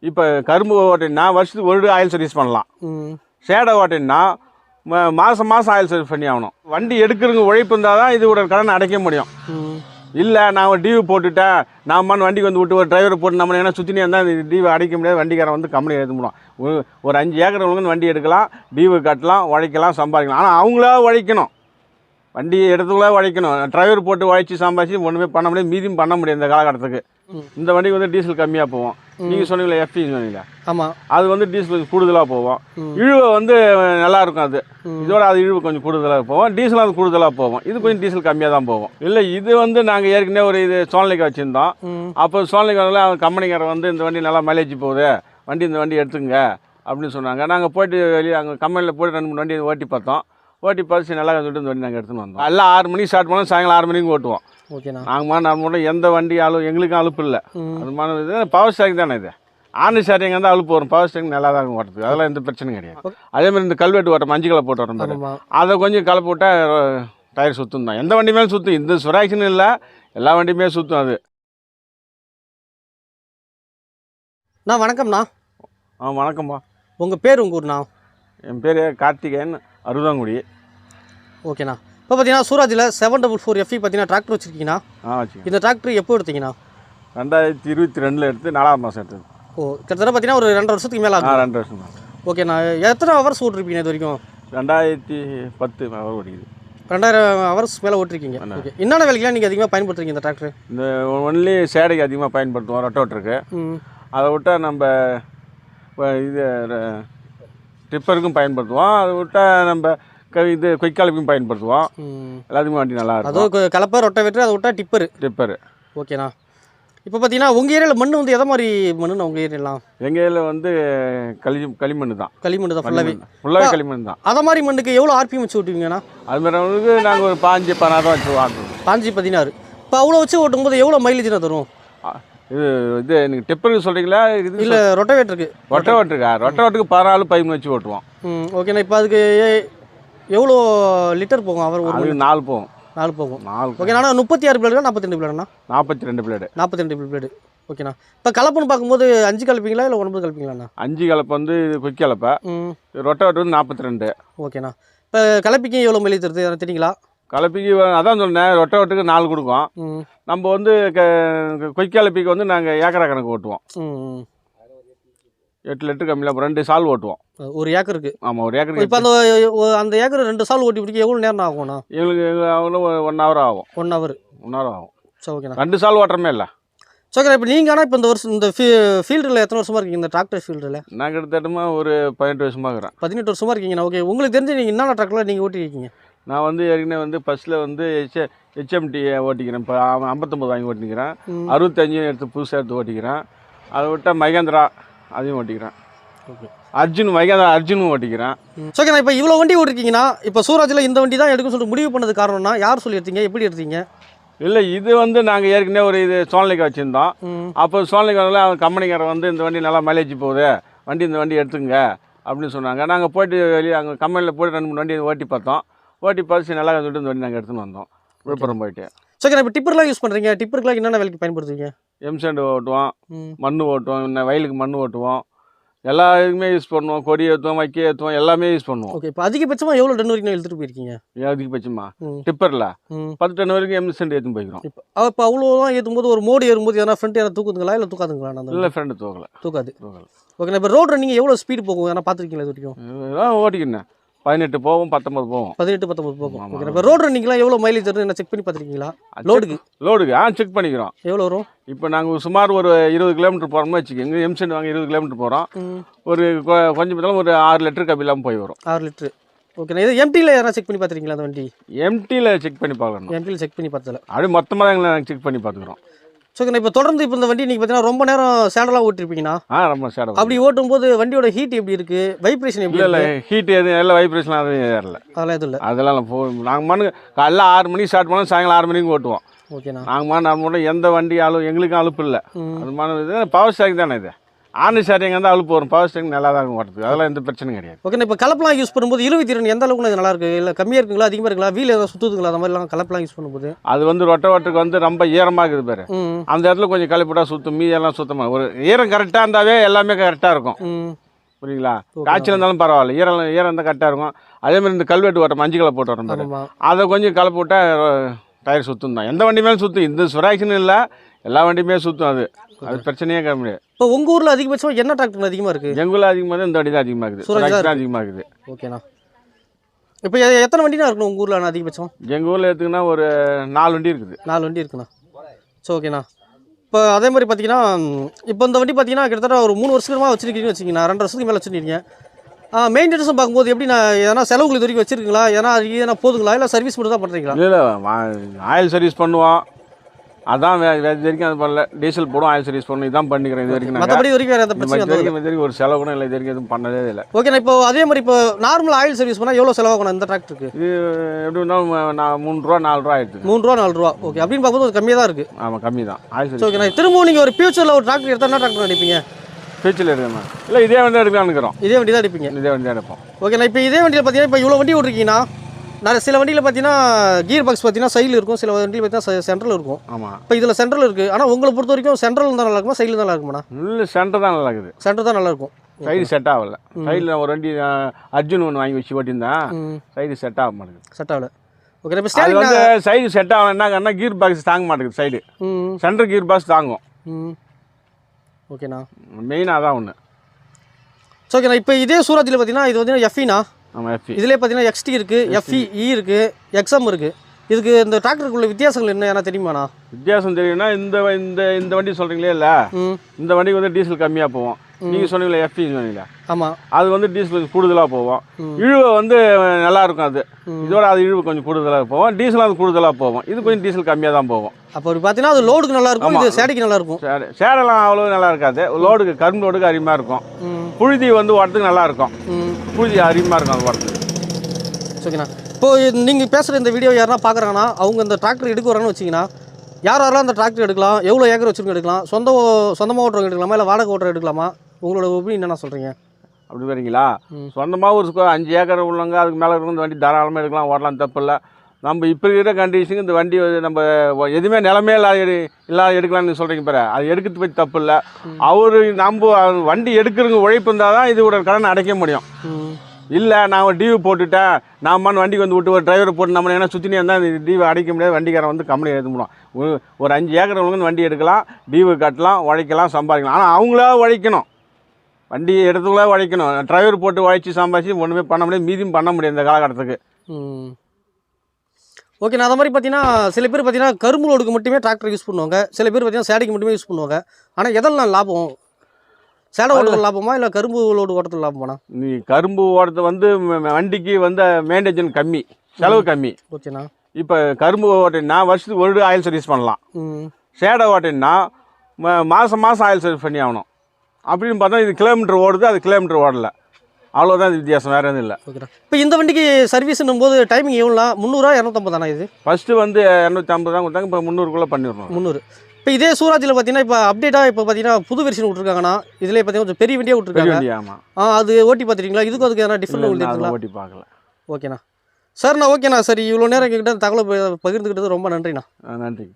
இப்போ கரும்பு ஓட்டினா வருஷத்துக்கு ஒரு ஆயில் சர்வீஸ் பண்ணலாம். சேடை ஓட்டினா ம- மாதம் மாதம் ஆயில் சர்வீஸ் பண்ணி ஆகணும். வண்டி எடுக்கிறவங்க உழைப்பு இருந்தால் தான் இதோட கடனை அடைக்க முடியும். இல்லை நான் ஒரு டிவி போட்டுட்டேன். நான் மண் வண்டிக்கு வந்து விட்டு ஒரு டிரைவரை போட்டு நம்ம என்ன சுற்றினே இருந்தால் இந்த டிவி அடைக்க முடியாது. வண்டிக்காரன் வந்து கம்பெனி எடுத்து முடியும் ஒரு ஒரு அஞ்சு ஏக்கர் உள்ளவங்க வண்டி எடுக்கலாம். டிவி கட்டலாம் உழைக்கலாம் சம்பாதிக்கலாம். ஆனால் அவங்களா உழைக்கணும். வண்டி எடுத்துங்களா உழைக்கணும். டிரைவர் போட்டு உழைச்சி சம்பாதிச்சு ஒன்றுமே பண்ண முடியாது. மீதியும் பண்ண முடியாது இந்த காலகட்டத்துக்கு. இந்த வண்டிக்கு வந்து டீசல் கம்மியாக போவோம். நீங்கள் சொன்னீங்களே எஃப்டி சொன்னீங்களே ஆமாம் அது வந்து டீசல் கொஞ்சம் கூடுதலாக போவோம். இழுவை வந்து நல்லா இருக்கும் அது. இதோட அது இழுவு கொஞ்சம் கூடுதலாக போவோம். டீசல் அது கூடுதலாக போவோம். இது கொஞ்சம் டீசல் கம்மியாக தான் போகும் இல்லை இது வந்து நாங்கள் ஏற்கனவே ஒரு இது சோழலைக்கு வச்சுருந்தோம். அப்போ சோழலைக்கு அவன் கம்பெனிக்காரன் வந்து இந்த வண்டி நல்லா மைலேஜ் போகுது. வண்டி இந்த வண்டி எடுத்துங்க அப்படின்னு சொன்னாங்க. நாங்கள் போயிட்டு வெளியே அங்கே கம்பெனியில் போயிட்டு ரெண்டு மூணு வண்டி ஓட்டி பார்த்தோம். ஓட்டி சரி நல்லா சொல்லிட்டு வண்டி நாங்கள் எடுத்துன்னு வந்தோம். எல்லாம் ஆறு மணிக்கு ஸ்டார்ட் பண்ணோம் சாயங்காலம் ஆறு மணிக்கு ஓட்டுவோம். ஓகேண்ணா நாங்கள் நான் மட்டும் எந்த வண்டி அழு எங்களுக்கும் அலுப்பு இல்லை. அது மாதிரி இது பவர் ஸ்டேரிங் தானே இது? ஆனி ஸ்டேரிங் வந்து அழுப்பு வரும் பவர் ஸ்டேரிங் நல்லா தான் இருக்கும் ஓட்டுறதுக்கு. அதெல்லாம் எந்த பிரச்சனையும் கிடையாது. அதே மாதிரி இந்த கல்வெட்டு ஓட்டம் மஞ்சள் கலர் போட்டு ஆமாம் அதை கொஞ்சம் கலப்பு விட்டால் டயர் சுற்றும் தான். எந்த வண்டி மேலும் சுற்றும் இந்த சுராக்ஷன் இல்லை எல்லா வண்டியுமே சுற்றும் அது. அண்ணா வணக்கம்ண்ணா. ஆ வணக்கம்ப்பா. உங்கள் பேர் உங்கள் ஊர்ண்ணா? என் பேர் கார்த்திகேயன். அறுபதாங்குடி. ஓகேண்ணா. இப்போ பார்த்தீங்கன்னா சூராஜில் செவன் டபுள் ஃபோர் எஃப்இ பார்த்தீங்கன்னா டிராக்டர் வச்சுருக்கீங்கண்ணா. ஆ இந்த டிராக்டர் எப்போ எடுத்தீங்கண்ணா? ரெண்டாயிரத்தி இருபத்தி ரெண்டில் எடுத்து நாலாவது மாதம் எடுத்தது. ஓ கிட்டத்தட்ட பார்த்தீங்கன்னா ஒரு ரெண்டரை வருஷத்துக்கு மேலே ஆகும் ரெண்டு வருஷம் தான். ஓகேண்ணா. எத்தனை ஹவர்ஸ் ஓட்டிருப்பீங்க இது வரைக்கும்? ரெண்டாயிரத்தி பத்து அவர் ஓடிக்குது ரெண்டாயிரம் ஹவர்ஸ் மேலே ஓட்டிருக்கீங்க. ஓகே. என்னென்ன வேலைக்கெல்லாம் நீங்கள் அதிகமாக பயன்படுத்துறீங்க இந்த டிராக்டர் இந்த ஒன்லி சேடைக்கு அதிகமாக பயன்படுத்துவோம் ரொட்டோட்டருக்கு அதை விட்டால் நம்ம இது டிப்பருக்கும் பயன்படுத்துவோம். அதை விட்டால் நம்ம க இது கொய்க்காலுக்கும் பயன்படுத்துவோம். எல்லாத்துக்குமே வண்டி நல்லா இருக்கும். அதுவும் கலப்பை ரொட்டை வெட்டு அதை விட்டா டிப்பரு. டிப்பரு. ஓகேண்ணா. இப்போ பார்த்தீங்கன்னா உங்கள் ஏரியாவில் மண் வந்து எதை மாதிரி மண்ணுண்ணா உங்கள் ஏரியாலாம் எங்கள் இதில் வந்து களி களிமண் தான். களிமண் தான் ஃபுல்லாகவே ஃபுல்லாகவே களிமண் தான். அதை மாதிரி மண்ணுக்கு எவ்வளோ ஆர்பிஎம் வச்சு ஓட்டுவீங்கண்ணா? அது மாதிரி வந்து நாங்கள் ஒரு பாஞ்சு பதினாறு வச்சு வாங்குவோம். பாஞ்சு பதினாறு. இப்போ அவ்வளோ வச்சு ஓட்டும்போது எவ்வளோ மைலேஜ்னா தரும்? இது இது நீங்கள் டிப்பருக்கு சொல்கிறீங்களா இது இல்லை ரொட்டவேட்டருக்கு ரொட்டை ஓட்டுருக்கா ரொட்டை ஓட்டுக்கு பதினாலு பதிமூணு வச்சு ஓட்டுவோம். ம் ஓகேண்ணா இப்போ அதுக்கு எவ்வளோ லிட்டர் போகும்? அவர் ஒரு நாலு போகும். நாலு போகும். நாலு ஓகேண்ணா ஆனால் முப்பத்தி ஆறு பிளேடுனா நாற்பத்தி ரெண்டு பிளேடுண்ணா நாற்பத்தி ரெண்டு பிளேடு நாற்பத்தி ரெண்டு பிளேடு ஓகேண்ணா இப்போ கலப்புன்னு பார்க்கும்போது அஞ்சு கலப்பீங்களா இல்லை ஒன்பது கலப்பீங்களாண்ணா அஞ்சு கலப்பை வந்து கொக்கி கலப்பை. ம். ரொட்டை ஓட்டு வந்து நாற்பத்தி ரெண்டு ஓகேண்ணா இப்போ கலப்பிக்கு எவ்வளோ மைலேஜ் தருது தெரியுங்களா? கலப்பிக்கு அதான் சொன்னேன் ரொட்டை ஓட்டுக்கு நாலு கொடுக்கும். நம்ம வந்து க கொக்கி கலப்பிக்கு வந்து நாங்கள் ஏக்கரா கணக்கு ஓட்டுவோம். எட்டு லிட்டர் கம்மியில் ரெண்டு சால் ஓட்டுவோம். ஒரு ஏக்கருக்கு? ஆமாம் ஒரு ஏக்கருக்கு இப்போ அந்த அந்த ஏக்கர் ரெண்டு சால் ஓட்டி பிடிக்க எவ்வளோ நேரம் ஆகும்ண்ணா? எங்களுக்கு அவ்வளோ ஒன் ஹவர் ஆகும். ஒன் ஹவர் ஒன் ஹவர் ஆகும். சரி ஓகேண்ணா ரெண்டு சால் ஓட்டுறமே இல்லை? சரி இப்போ நீங்கள் ஆனால் இப்போ இந்த வருஷம் இந்த ஃபீ ஃபீல்டில் எத்தனை வருஷமா இருக்கீங்க? இந்த டிராக்டர் ஃபீல்டில் நான் கிட்டத்தட்டமா ஒரு பதினெட்டு வருஷமாக இருக்கிறேன். பதினெட்டு வருஷமா இருக்கீங்கண்ணா. ஓகே உங்களுக்கு தெரிஞ்சு நீங்கள் என்னென்ன ட்ராக்டரில் நீங்கள் ஓட்டிருக்கீங்க? நான் வந்து ஏற்கனவே வந்து ஃபஸ்ட்டில் வந்து ஹெச் ஹெச்எம்டி ஓட்டிக்கிறேன். இப்போ ஐம்பத்தொம்பது வாங்கி ஓட்டிக்கிறேன். அறுபத்தஞ்சு எடுத்து புதுசாக எடுத்து ஓட்டிக்கிறேன். அதை விட்டால் மகேந்திரா அதையும் ஓட்டிக்கிறேன். ஓகே. அர்ஜுன் மகேந்திரா அர்ஜுனும் ஓட்டிக்கிறேன். ஓகேண்ணா இப்போ இவ்வளோ வண்டி ஓட்டிருக்கீங்கன்னா இப்போ சூராஜில் இந்த வண்டி தான் எடுக்கும் சொல்லிட்டு முடிவு பண்ணது காரணம்னா யார் சொல்லி எடுத்தீங்க எப்படி எடுத்தீங்க? இல்லை இது வந்து நாங்கள் ஏற்கனவே ஒரு இது சோழலைக்கு வச்சுருந்தோம். அப்போ சோழலைக்கு அவன் கம்பெனிக்காரன் வந்து இந்த வண்டி நல்லா மைலேஜ் போகுது. வண்டி இந்த வண்டி எடுத்துங்க அப்படின்னு சொன்னாங்க. நாங்கள் போயிட்டு வெளியே அங்கே கம்பெனியில் போயிட்டு ரெண்டு மூணு வண்டி ஓட்டி பார்த்தோம். ஓட்டி பார்த்து நல்லா சொல்லிட்டு இந்த வண்டி நாங்கள் எடுத்துன்னு வந்தோம். விழுப்புரம் போயிட்டு. ஓகே இப்போ டிப்பர்லாம் யூஸ் பண்ணுறீங்க டிப்பருக்குலாம் என்னென்ன வேலைக்கு பயன்படுத்துவீங்க? எம்சாண்டு ஓட்டுவோம். மண் ஓட்டுவோம். இன்னும் வயலுக்கு மண் ஓட்டுவோம். எல்லா இதுக்குமே யூஸ் பண்ணுவோம். கொடி ஏற்றுவோம் வைக்க ஏற்றுவோம் எல்லாமே யூஸ் பண்ணுவோம். ஓகே இப்போ அதிகபட்சமாக எவ்வளோ டன் வரைக்கும் எடுத்துகிட்டு போயிருக்கீங்க? அதிகபட்சமா? ம். டிப்பரில் பத்து டன் வரைக்கும் எம்சென்ட் ஏற்றும் போய்க்கிறோம். இப்போ இப்போ அவ்வளோதான் ஏற்றும் போது ஒரு மோடு ஏறும்போது எதனா ஃப்ரண்ட் எதனா தூக்குதுங்களா? இல்லை தூக்காதுங்களா? அந்த இல்லை ஃப்ரெண்டு தூக்கலை. தூக்காது. தூக்கலை. ஓகே இப்போ ரோட் ரன்னிங் எவ்வளோ ஸ்பீடு போகும்? ஏன்னா பார்த்துருக்கீங்களா இது வரைக்கும்? ஓட்டிக்கினேன். பதினெட்டு போவோம் பத்தொம்பது போவோம் பதினெட்டு பத்தொம்பது போகும். ஓகே இப்போ ரோட் ரன்னிங்லாம் எவ்வளோ மைலேஜ் வருது என்ன செக் பண்ணி பார்த்துருக்கீங்களா? லோடுக்கு லோடுக்கு ஆ செக் பண்ணிக்கிறோம். எவ்வளோ வரும்? இப்போ நாங்கள் சுமார் ஒரு இருபது கிலோமீட்டர் போகிறோம்னு வச்சுக்கோங்க. எம்சென்ட் வாங்க இருபது கிலோமீட்டர் போகிறோம் ஒரு கொஞ்சம் பத்தாலும் ஒரு ஆறு லிட்டர் கப்பி இல்லாமல் போய் வரும். ஆறு லிட்ரு ஓகேண்ணா. இது எம்டியில் எதனா செக் பண்ணி பார்த்துருக்கீங்களா அந்த வண்டி? எம்டியில் செக் பண்ணி பார்க்கணும். எம்டியில் செக் பண்ணி பார்த்ததில்ல அப்படியே மொத்தமாக நாங்கள் செக் பண்ணி பார்த்துக்குறோம். ஸோ இப்போ தொடர்ந்து இப்போ இந்த வண்டி நீங்கள் பார்த்தீங்கன்னா ரொம்ப நேரம் சேனலாக ஓட்டிருப்பீங்கண்ணா. ஆ ரொம்ப சேடம் அப்படி ஓட்டும் போது வண்டியோட ஹீட் எப்படி இருக்குது வைப்ரேஷன் எப்படி இல்லை இல்லை ஹீட் எதுவும் எல்லாம் வைப்ரேஷன் எதுவும் ஏறல. அதெல்லாம் எதுவும் இல்லை. அதெல்லாம் போ நாங்கள் மணி காலைல ஆறு மணிக்கு ஸ்டார்ட் பண்ணோம் சாயங்காலம் ஆறு மணிக்கு ஓட்டுவோம். ஓகேண்ணா நாங்கள் நான் மட்டும் எந்த வண்டி அழு எங்களுக்கும் அலுப்பு இல்லை. அது மாதிரி பவர் ஸ்டேரிங் தானே இது? ஆர்னி ஸ்டார்டிங் வந்து அழுப்பு வரும். பவர் ஸ்டேரிங் நல்லா தான் இருக்கும் ஓட்டுறதுக்கு அதெல்லாம் எந்த பிரச்சனையும் கிடையாது. ஓகே இப்போ கலப்பெல்லாம் யூஸ் பண்ணும்போது இழுவை திறன் எந்த அளவுக்கு நல்லா இருக்கு? இல்லை கம்மியாக இருக்குங்களா? அதிகமாக இருக்குங்களா? வீல் ஏதாவது சுற்றுதுங்களா அந்த மாதிரிலாம் கலப்பெல்லாம் யூஸ் பண்ணும்போது. அது வந்து ரொட்ட ஓட்டுக்கு வந்து ரொம்ப ஈரமாக இருக்குது பாரு. அந்த இடத்துல கொஞ்சம் கழிப்பிட்டா சுத்தம். மீதெல்லாம் சுத்தமாக ஒரு ஈரம் கரெக்டாக இருந்தாவே எல்லாமே கரெக்டாக இருக்கும். புரியுங்களா காய்ச்சல் இருந்தாலும் பரவாயில்ல. ஈரம் ஈரம் இருந்தால் கரெக்டாக இருக்கும். அதே மாதிரி இந்த கல்வெட்டு ஓட்டம் மஞ்சள் கலர் போட்டு ஆமாம் அதை கொஞ்சம் கலப்பு விட்டா டயர் சுத்தம் தான். எந்த வண்டி மேலும் சுற்றும் இந்த சுராக்ஷன் இல்லை. எல்லா வண்டியுமே சுற்றும் அது. அது பிரச்சனையே கிடையாது. இப்போ உங்கள் ஊரில் அதிகபட்சம் என்ன டிராக்டர் அதிகமாக இருக்குது எங்குள்ள அதிகமாக தான் இந்த வண்டி தான் அதிகமாக இருக்குது. சூரஜ் தான் அதிகமாக இருக்குது. ஓகேண்ணா இப்போ எத்தனை வண்டினா இருக்கணும் உங்கள் ஊரில் அதிகபட்சம்? எங்கள் ஊரில் எடுத்துக்கினா ஒரு நாலு வண்டி இருக்குது. நாலு வண்டி இருக்குண்ணா. சரி ஓகேண்ணா இப்போ அதே மாதிரி பார்த்தீங்கன்னா இப்போ இந்த வண்டி பார்த்தீங்கன்னா கிட்டத்தட்ட ஒரு மூணு வருஷமாக வச்சிருக்கீங்கன்னு வச்சுக்கிங்கண்ணா ரெண்டு வருஷத்துக்கு மேலே வச்சுருக்கீங்க. மெயின்டெனன்ஸும் பார்க்கும்போது எப்படி நான் எதனா செலவுகள் இது வரைக்கும் வச்சிருக்கீங்களா? ஏன்னா அது எதனா போதுங்களா? இல்லை சர்வீஸ் மட்டும் தான் பண்ணுறீங்களா இல்லை. இல்லை ஆயில் சர்வீஸ் பண்ணுவோம். அதான் இது வரைக்கும் அது பண்ணல. டீசல் போடும் ஆயில் சர்வீஸ் பண்ணணும் இதான் பண்ணிக்கிறேன் இது வரைக்கும் மற்றபடி வரைக்கும் வேறு எந்த வரைக்கும் இது வரைக்கும் ஒரு செலவு கூட இல்லை. இது வரைக்கும் எதுவும் பண்ணதே இல்லை. ஓகேண்ணா இப்போ அதே மாதிரி இப்போ நார்மல் ஆயில் சர்வீஸ் பண்ணால் எவ்வளோ செலவாகணும் இந்த டிராக்டருக்கு இது எப்படி இருந்தாலும் நான் மூணு ரூபா நாலு ரூபா ஆயிடுது மூணு ரூபா நாலு ரூபா ஓகே அப்படின்னு பார்க்கும்போது கம்மியாக தான் இருக்குது ஆமாம் கம்மி தான். ஆயில் சர்வீஸ் ஓகேண்ணா திரும்பவும் நீங்கள் ஒரு ஃபியூச்சரில் ஒரு டிராக்டர் எடுத்தால் என்ன டிராக்டர் அடிப்பீங்க? ஃபியூச்சரில் இருக்கேன் இல்லை இதே வண்டி எடுக்கலாம்னு இருக்கிறோம். இதே வண்டி தான் அடிப்பீங்க. இதே வண்டி எடுப்போம். ஓகேண்ணா இப்போ இதே வண்டியில் பார்த்தீங்கன்னா இப்போ இவ்வளோ வண்டி ஓட்டிருக்கீங்கன்னா நிறைய சில வண்டியில் பார்த்தீங்கன்னா கியர் பாக்ஸ் பார்த்தீங்கன்னா சைடில் இருக்கும். சில வண்டியில் பார்த்தீங்கன்னா சென்ட்ரல் இருக்கும். ஆமாம் இப்போ இதில் சென்ட்ரல் இருக்குது ஆனால் உங்களை பொறுத்த வரைக்கும் சென்ட்ரல் தான் நல்லா இருக்குமா சைடில் தான் நல்லா இருக்குமாண்ணா? இல்லை சென்டர் தான் நல்லா இருக்குது. சென்டர் தான் நல்லா இருக்கும். சைடு செட் ஆகல. சைடில் ஒரு வண்டி அர்ஜுன் ஒன்று வாங்கி வச்சு ஓட்டியிருந்தேன் சைடு செட் ஆக மாட்டேங்குது. செட் ஆகல. ஓகே இப்போ அது வந்து சைடு செட் ஆகல. என்ன கீர் பாக்ஸ் தாங்க மாட்டேங்குது சைடு சென்டர் கீர் பாக்ஸ் தாங்கும். ஓகேண்ணா மெயினாக தான் ஒன்று ஸோ ஓகேண்ணா இப்போ இதே சூரஜில் பார்த்தீங்கன்னா இது வந்து எஃப்இண்ணா ஆமாம் எஃப்இ இதிலே பார்த்தீங்கன்னா எக்ஸ்டி இருக்குது எஃப்இ இ இருக்குது எக்ஸம் இருக்குது இதுக்கு இந்த டிராக்டருக்குள்ள வித்தியாசங்கள் என்ன? ஏன்னா தெரியுமாண்ணா? வித்தியாசம் தெரியும்னா இந்த இந்த இந்த வண்டி சொல்கிறீங்களே இல்லை? இந்த வண்டிக்கு வந்து டீசல் கம்மியாக போவோம். நீங்கள் சொன்னீங்களே எஃப்இ சொன்னீங்களே ஆமாம் அது வந்து டீசல் கொஞ்சம் கூடுதலாக போவோம். இழுவை வந்து நல்லா இருக்கும் அது. இதோட அது இழுவு கொஞ்சம் கூடுதலாக போவோம். டீசல் அது கூடுதலாக போகும் இது கொஞ்சம் டீசல் கம்மியாக தான் போகும் அப்போ அப்படி பார்த்தீங்கன்னா அது லோடுக்கு நல்லா இருக்கும். இது சேடைக்கு நல்லா இருக்கும். சேடை சேடெல்லாம் அவ்வளோ நல்லா இருக்காது. லோடுக்கு கரும்பு லோடுக்கு அதிகமாக இருக்கும். புழுதி வந்து வரதுக்கு நல்லா இருக்கும். புழுதி அதிகமாக இருக்கும் அது வரதுக்கு ஓகேண்ணா இப்போ நீங்கள் பேசுகிற இந்த வீடியோ யாருன்னா பார்க்குறாங்கன்னா அவங்க இந்த டிராக்டர் எடுக்க வராங்கன்னு வச்சிங்கன்னா யார் யாரெல்லாம் அந்த டிராக்டர் எடுக்கலாம் எவ்வளோ ஏக்கர் வச்சுருக்க எடுக்கலாம் சொந்த சொந்தமாக ஓட்டுறவங்க எடுக்கலாமா இல்லை வாடகை ஓட்டுற எடுக்கலாமா? உங்களோட ஒப்பீனியன் என்ன சொல்கிறீங்க அப்படி வரீங்களா. சொந்தமாக ஒரு அஞ்சு ஏக்கர் உள்ளவங்க அதுக்கு மேலே இருக்கிற இந்த வண்டி தாராளமாக எடுக்கலாம் ஓடலாம் தப்பு இல்லை. நம்ம இப்போ இருக்கிற கண்டிஷனுக்கு இந்த வண்டி நம்ம எதுவுமே நிலமே இல்லாத எடு இல்லாத எடுக்கலாம்னு சொல்கிறீங்க பாரு. அது எடுக்கிறது பற்றி தப்பு இல்லை. அவர் நம்ம வண்டி எடுக்கிறவங்க உழைப்பு இருந்தால் தான் இதோட கடன் அடைக்க முடியும். இல்லை நான் ஒரு டிவி போட்டுவிட்டேன் நான் மண் வண்டிக்கு வந்து விட்டு ஒரு டிரைவர் போட்டு நம்ம ஏன்னா சுற்றினே இருந்தால் இந்த டிவி அடைக்க முடியாது. வண்டிக்காரன் வந்து கம்பெனி எழுத முடியும் ஒரு- அஞ்சு ஏக்கர் உள்ளவங்க வண்டி எடுக்கலாம் டிவி கட்டலாம் உழைக்கலாம் சம்பாதிக்கலாம். ஆனால் அவங்களா உழைக்கணும். வண்டி எடுத்துங்களா உழைக்கணும். டிரைவர் போட்டு உழைச்சி சம்பாதிச்சு ஒன்றுமே பண்ண முடியாது. மீதியும் பண்ண முடியும் இந்த காலகட்டத்துக்கு. ஓகே நான் அந்த மாதிரி பார்த்தீங்கன்னா சில பேர் பார்த்தீங்கன்னா கரும்பு லோடுக்கு மட்டுமே டிராக்டர் யூஸ் பண்ணுவாங்க. சில பேர் பார்த்தீங்கன்னா சேடைக்கு மட்டுமே யூஸ் பண்ணுவாங்க. ஆனால் எதெல்லாம் லாபம்? சேடை ஓட்டுறது லாபமா இல்லை கரும்பு லோடு ஓட்டுறது லாபமாண்ணா? நீ கரும்பு ஓடுறது வந்து வண்டிக்கு வந்து மெயின்டேஜன் கம்மி செலவு கம்மி. ஓகேண்ணா. இப்போ கரும்பு ஓட்டினா வருஷத்துக்கு ஒரு ஆயில் சர்வீஸ் பண்ணலாம். சேடை ஓட்டினா மாதம் மாதம் ஆயில் சர்வீஸ் பண்ணி ஆகணும். அப்படின்னு பார்த்தா இது கிலோமீட்டர் ஓடுது அது கிலோமீட்டர் ஓடல. அவ்வளோதான் வித்தியாசம் வேறு எதுவும் இல்லை. ஓகேண்ணா இப்போ இந்த வண்டிக்கு சர்வீஸ்னும் போது டைமிங் எவ்வளோ முந்நூறுவா இரநூத்தம்பதாண்ணா இது? ஃபஸ்ட்டு வந்து இரநூத்தி ஐம்பது தான் கொடுத்தாங்க இப்போ முந்நூறுக்குள்ளே பண்ணிடணும். முந்நூறு. இப்போ இதே சூராஜில் பார்த்தீங்கன்னா இப்போ அப்டேட்டாக இப்போ பார்த்தீங்கன்னா புது வெர்ஷன் விட்ருக்காங்கண்ணா இதில் பார்த்தீங்கன்னா கொஞ்சம் பெரிய வண்டியாக விட்ருக்காங்க ஆமாம் ஆ அது ஓட்டி பார்த்துருக்கீங்களா இதுக்கும் அதுக்கு எதனா டிஃப்ரெண்ட் நான் ஓட்டி பார்க்கல. ஓகேண்ணா சார்ண்ணா ஓகேண்ணா சரி இவ்வளோ நேரம் எங்ககிட்ட தகவலை பகிர்ந்துக்கிட்டது ரொம்ப நன்றிண்ணா. நன்றி.